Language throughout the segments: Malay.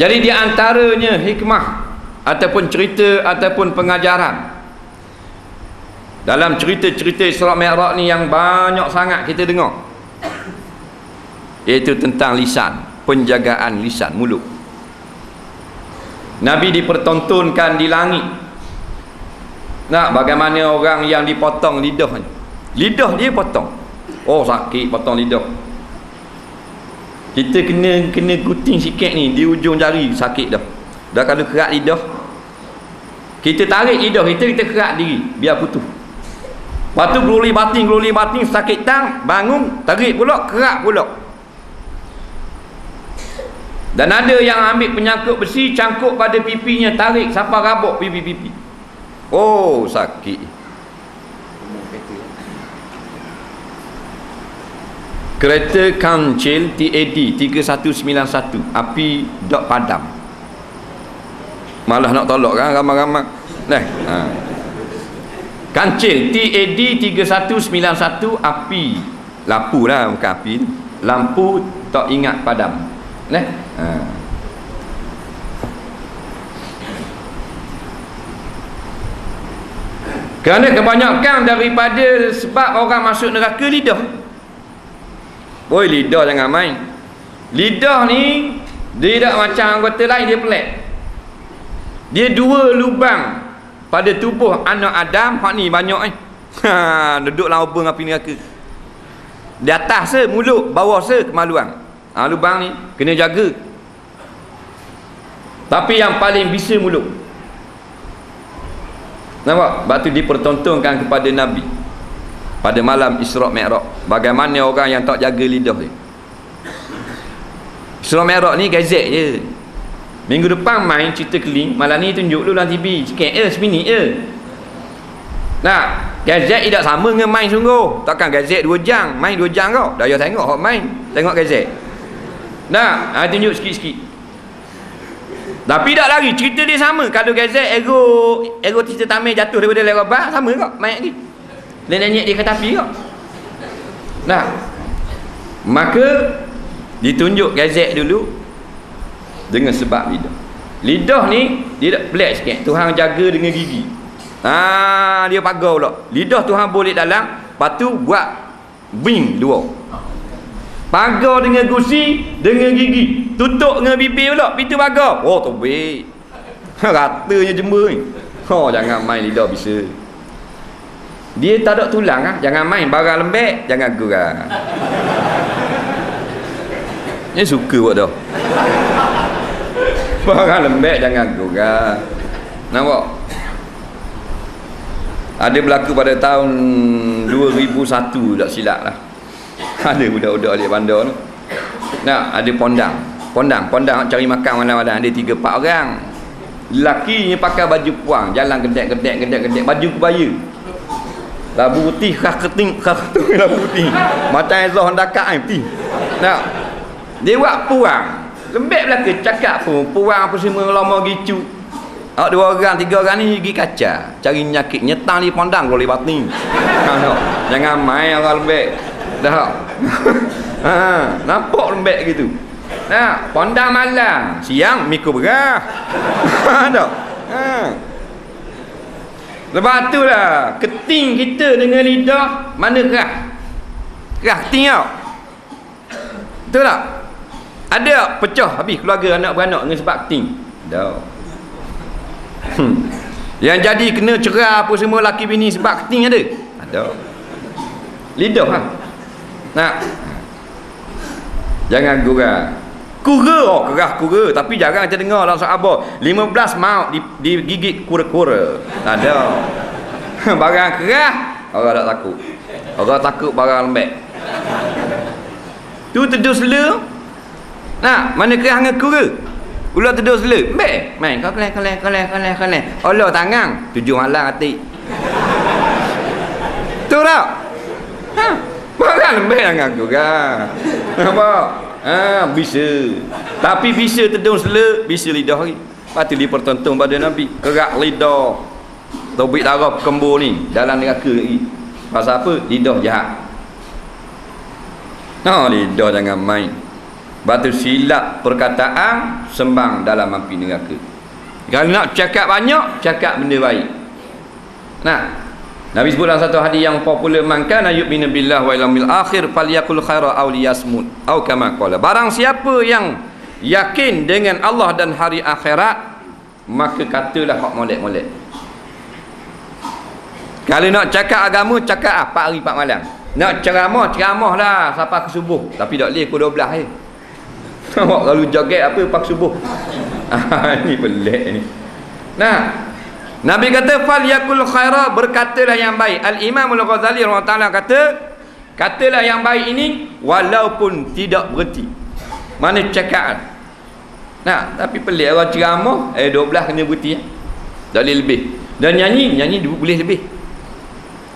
jadi di antaranya hikmah ataupun cerita ataupun pengajaran. Dalam cerita-cerita Isra Mi'raj ni yang banyak sangat kita dengar. Iaitu tentang lisan penjagaan lisan mulut. Nabi dipertontonkan di langit. Nak bagaimana orang yang dipotong lidah ni lidah dia potong. Oh sakit potong lidah kita kena kena guting sikit ni di ujung jari sakit dah. Dah kalau kerak lidah. Kita tarik lidah kita kita kerak diri. Biar putus. Lepas tu geruli batin geruli batin sakit tang bangun tarik pula kerak pula. Dan ada yang ambil penyangkut besi cangkuk pada pipinya tarik sampai rabuk pipi-pipi. Oh sakit kereta kancil TAD 3191 api dok padam malah nak tolak kan ramai-ramai. Nah ha. kancil TAD 3191 api lampu lah bukan api lampu tak ingat padam. Nah ha. kerana kebanyakan daripada sebab orang masuk neraka lidah Oi lidah jangan main. Lidah ni dia tak macam anggota lain dia pelik. Dia dua lubang pada tubuh anak Adam hak ni banyak eh. Ha duduk dalam lubang api neraka. Di atas se mulut, bawah se kemaluan. Ha lubang ni kena jaga. Tapi yang paling bisa mulut. Nampak? Sebab tu dipertontonkan kepada Nabi pada malam Isra Mi'raj bagaimana orang yang tak jaga lidah dia Isra Mi'raj ni gazet je. Minggu depan main cerita keling malam ni tunjuk dulu dalam TV sikit je seminit je. Nah gazet tidak sama dengan main sungguh. Takkan gazet 2 jam main 2 jam kau. Dah ya tengok hok main. Tengok gazet nah ha, tunjuk sikit-sikit. Tapi tak lagi cerita dia sama. Kalau gazet ego ego cerita tamir jatuh daripada lebar sama kau main lagi Nenek dia kata api kok. Nah. Maka ditunjuk gazet dulu dengan sebab lidah. Lidah ni dia tak pelik sikit. Tuhan jaga dengan gigi. Ah, dia pagar pula. Lidah Tuhan boleh dalam, lepas tu buat wing dua. Pagar dengan gusi dengan gigi. Tutup dengan bibir pula, pintu pagar. Oh, tu baik. Ratanya jember ni. Oh, jangan main lidah bisa. Dia tak ada tulang ah. Jangan main barang lembek, jangan gurau. Ni suka buat dah. Barang lembek jangan gurau. Nampak? Ada berlaku pada tahun 2001 tak silap lah. Ada budak-budak di bandar tu. Nah, ada pondang. Pondang, pondang cari makan mana-mana ada 3 4 orang. Lelaki ni pakai baju puang, jalan gedek-gedek gedek-gedek baju kebaya. Labu putih kah keting kah keting labu putih. Macam Ezah Handaka ni putih. Nak. Dia buat puang. Lembek belaka cakap pun puang apa semua lama gitu. Awak dua orang, tiga orang ni pergi kaca. Cari nyakit. Nyetang di pandang kalau lebat ni. Ha. Jangan main orang lembek. Dah. ha, nampak lembek gitu. Nah, pandang malam. Siang, mikul berah. Ha, tak? Ha. Sebab tu lah Keting kita dengan lidah Mana kerah? Kerah keting tau. Betul tak? Ada tak pecah habis keluarga anak beranak Dengan sebab keting? Dah hmm. Yang jadi kena cerah apa semua laki bini Sebab keting ada? Ada. Lidah lah. Nak? Jangan gurau Kura oh kerah kura tapi jarang kita dengar dalam sahabat 15 maut digigit kura-kura. Tak ada. barang kerah orang tak takut. Orang takut barang lembek. Tu teduh sela. Nak mana kerah dengan kura? Ular teduh sela. Lembek. Main kau keleh keleh keleh keleh keleh. Allah tangan tujuh malam hati. Tu tak? Ha. Barang lembek dengan kura. Nampak? Ha, bisa. Tapi bisa tedung sela, bisa lidah lagi. Pasti dipertonton pada Nabi. Kerak lidah. Tobik darah kembur ni. Dalam neraka lagi. Pasal apa? Lidah jahat. Ha, lidah jangan main. batu silap perkataan sembang dalam api neraka kalau nak cakap banyak cakap benda baik nah Nabi sebut dalam satu hadis yang popular man kana yu'minu billahi wa yaumil akhir falyakul khaira aw liyasmut atau kama qala barang siapa yang yakin dengan Allah dan hari akhirat maka katalah hak molek-molek kalau nak cakap agama cakap apa hari 4 malam nak ceramah ceramah lah sampai ke subuh tapi tak boleh pukul 12 eh Nampak kalau joget apa pak subuh. Ini pelik ni. Nah. Nabi kata fal yakul khaira berkatalah yang baik. Al Imam Al Ghazali rahimahullah kata katalah yang baik ini walaupun tidak berhenti. Mana cakap Nah, tapi pelik orang ceramah eh 12 kena berhenti. Tak boleh lebih. Dan nyanyi, nyanyi boleh lebih.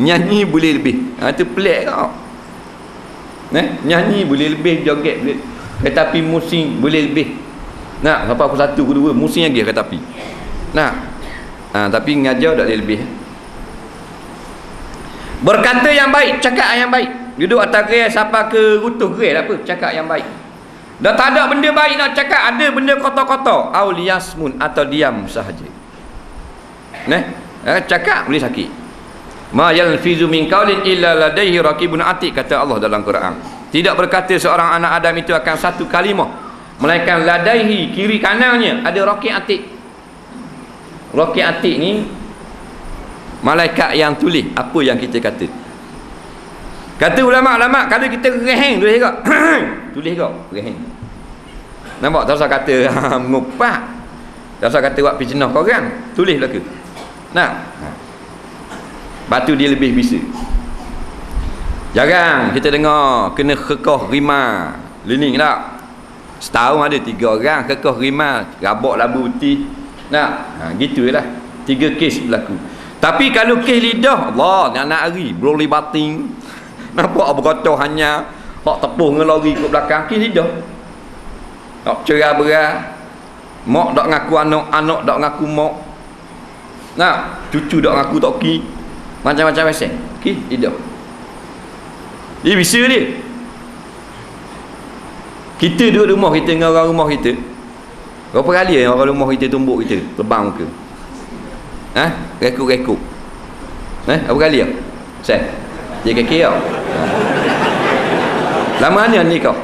Nyanyi boleh lebih. Ha tu pelik kau. Eh, nyanyi boleh lebih, joget boleh kereta api musim boleh lebih nak sampai aku satu ke dua musim lagi kereta api nak ha, tapi ngajar tak boleh lebih? Berkata yang baik cakap yang baik. Duduk atas gerai siapa ke rutuh gerai apa cakap yang baik. Dah tak ada benda baik nak cakap ada benda kotor-kotor. Auliasmun atau diam sahaja. Nah, eh, cakap boleh sakit. Ma yalfizu min qaulin illa ladaihi raqibun atid kata Allah dalam Quran. Tidak berkata seorang anak Adam itu akan satu kalimah. Melainkan ladaihi kiri kanannya ada roket atik. Roket atik ni malaikat yang tulis apa yang kita kata. Kata ulama-ulama kalau kita reheng tulis kau. tulis kau reheng. Nampak tak usah kata mengupak. Tak usah kata buat pijenah kau kan. Tulislah ke. Nah. Batu dia lebih bisa. Jarang kita dengar kena kekoh rima. Learning tak? Setahun ada tiga orang kekoh rima, rabak labu putih. Nak, ha, gitulah. Tiga kes berlaku. Tapi kalau kes lidah, Allah, nak hari, broli bating. Nampak apa kata hanya hak tepung dengan lori ke belakang kes lidah. Tak cerah berat. Mak tak ngaku anak, anak tak ngaku mak. Nak, cucu tak ngaku toki. Macam-macam macam. Kes lidah. Dia bisa dia. Kita duduk rumah kita dengan orang rumah kita. Berapa kali ya orang rumah kita tumbuk kita? Lebang muka. Ha? Rekuk-rekuk. Eh, berapa kali ya? Saya. Dia kaki ya. Lama mana ni kau?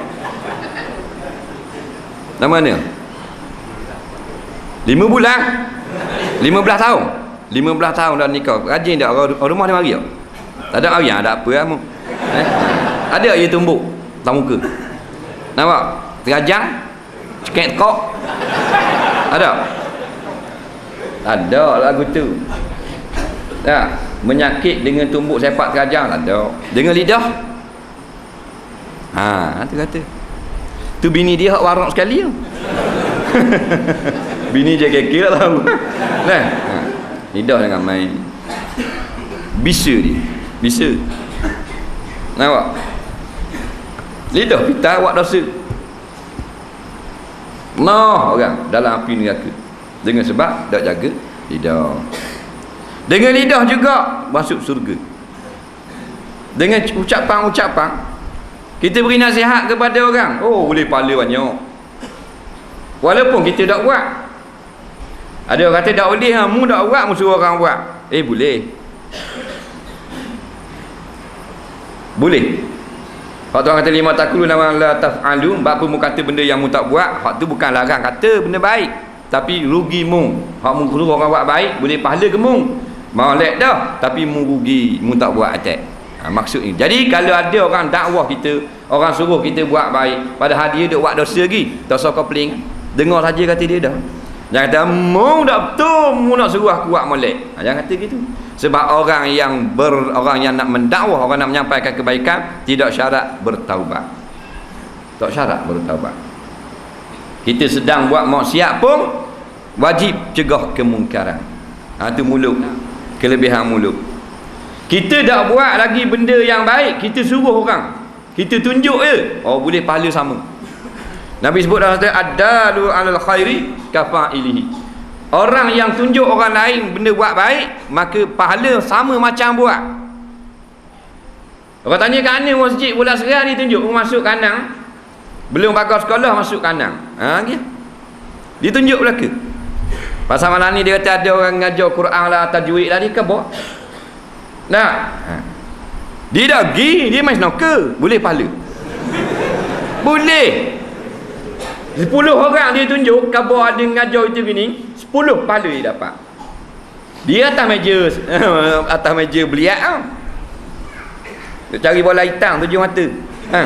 Lama mana? Lima bulan? Lima belas tahun? Lima belas tahun dah nikah. Rajin tak orang, rumah dia mari tak? Tak ada ayah, ada apa lah. Eh? Ada air tumbuk dalam muka. Nampak? Terajang? Cekek kok? Ada? Ada lagu tu. Tak? Menyakit dengan tumbuk sepak terajang? Ada. Dengan lidah? Ha, tu kata. Tu bini dia hak warak sekali tu. bini je kekir tahu. Nah. Ha. Lidah jangan main. Bisa dia. Bisa. Nampak? Lidah kita awak dosa. Noh orang dalam api neraka. Dengan sebab tak jaga lidah. Dengan lidah juga masuk surga. Dengan ucapan-ucapan kita beri nasihat kepada orang. Oh, boleh pahala banyak. Walaupun kita tak buat. Ada orang kata tak boleh, ha, mu tak buat, mu suruh orang buat. Eh, boleh. Boleh. Hak tuan kata lima takulu nama la taf'alu, bapa mu kata benda yang mu tak buat, hak tu bukan larang kata benda baik. Tapi rugi mu. Hak mu suruh orang buat baik, boleh pahala ke mu? Molek dah, tapi mu rugi, mu tak buat attack. Ha, maksud ini. Jadi kalau ada orang dakwah kita, orang suruh kita buat baik, padahal dia duk buat dosa lagi, dosa kau peling. Dengar saja kata dia dah. Jangan kata, mu tak betul, mu nak suruh aku buat molek. Ha, jangan kata gitu. Sebab orang yang ber, orang yang nak mendakwah orang nak menyampaikan kebaikan tidak syarat bertaubat. Tak syarat bertaubat. Kita sedang buat maksiat pun wajib cegah kemungkaran. Ha, itu mulut. Kelebihan mulut. Kita tak buat lagi benda yang baik kita suruh orang. Kita tunjuk je. Oh boleh pahala sama Nabi sebut dalam hadis adalu alal khairi kafa'ilihi. Orang yang tunjuk orang lain benda buat baik, maka pahala sama macam buat. Orang tanya kat mana masjid bulan serai ni tunjuk masuk kanan. belum pakai sekolah masuk kanan ha gitu dia tunjuk belaka. Pasal malam ni dia kata ada orang ngajar Quran lah tajwid lah dia kan bawa. Nak ha. dia dah pergi dia main snooker. Boleh pahala. Boleh 10 orang dia tunjuk khabar ada ngajar itu gini 10 pahala dia dapat. Dia atas meja atas meja beliak tau dia cari bola hitam tujuh mata. Ha.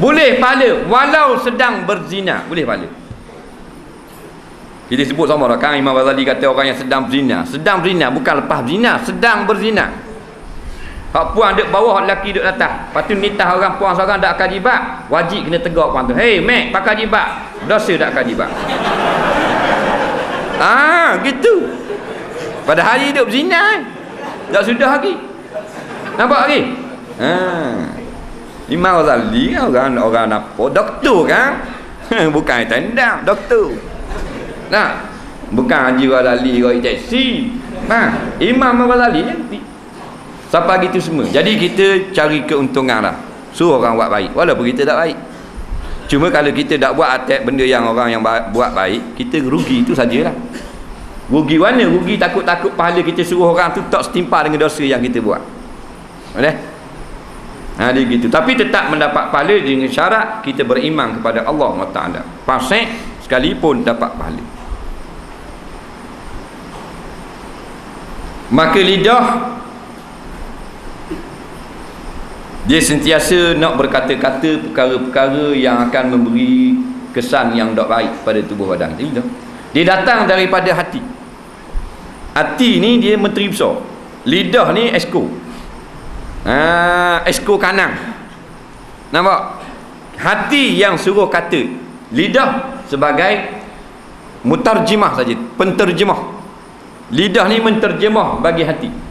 boleh pahala walau sedang berzina. Boleh pahala kita sebut sama lah kan Imam Ghazali kata orang yang sedang berzina. Sedang berzina bukan lepas berzina sedang berzina Hak puan duk bawah, hak lelaki duk atas. Lepas tu nitah orang puan seorang tak akan jibat. Wajib kena tegak puan tu. Hei, mek, pakai jibat. Dosa tak akan jibat. ah, gitu. Pada hari hidup zina kan. Tak sudah lagi. Nampak lagi? Ha. Imam Ghazali orang orang apa? Doktor kan? Bukan tendang, doktor. Nah, bukan Haji Ghazali injeksi. Nah, Imam Ghazali Sampai gitu semua. Jadi kita cari keuntungan lah. Suruh orang buat baik. Walaupun kita tak baik. Cuma kalau kita tak buat attack benda yang orang yang buat baik, kita rugi itu sajalah. Rugi mana? Rugi takut-takut pahala kita suruh orang tu tak setimpa dengan dosa yang kita buat. Boleh? Ha, dia gitu. Tapi tetap mendapat pahala dengan syarat kita beriman kepada Allah Taala. Fasik sekalipun dapat pahala. Maka lidah dia sentiasa nak berkata-kata perkara-perkara yang akan memberi kesan yang tak baik pada tubuh badan itu dia datang daripada hati. Hati ni dia menteri besar. Lidah ni esko ha, esko kanan nampak? Hati yang suruh kata lidah sebagai mutarjimah saja penterjemah. Lidah ni menterjemah bagi hati